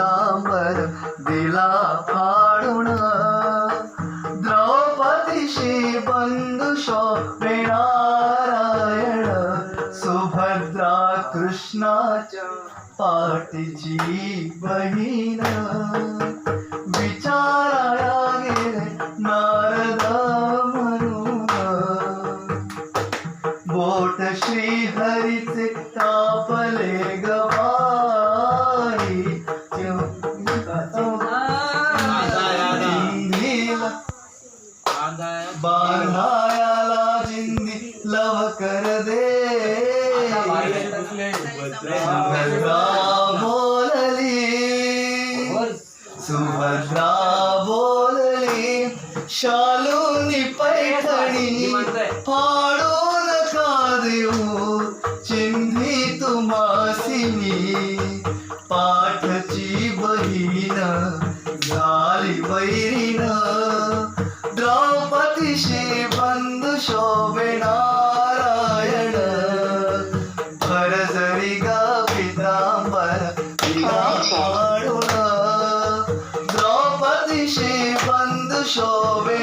केला फाडून. द्रौपदीशी बंधू शोभे नारायण सुभद्रा कृष्णाच्या पाठीची बहीण. विचाराया गेले नारद म्हणून. बोट श्री हरीचे तापले ग बांधायाला जिंदी लव कर दे सुभद्रा बोलली सुभद्रा बोलली शालूनी पैठणी फाडून का देऊ चिन्ही तुम्हासिनी पाठची बहीण झाली वैरीण द्रौपदीशी बंधू शोभे नारायण. भर जरी ग पितांबर पाडून द्रौपदीशी बंधू शोभे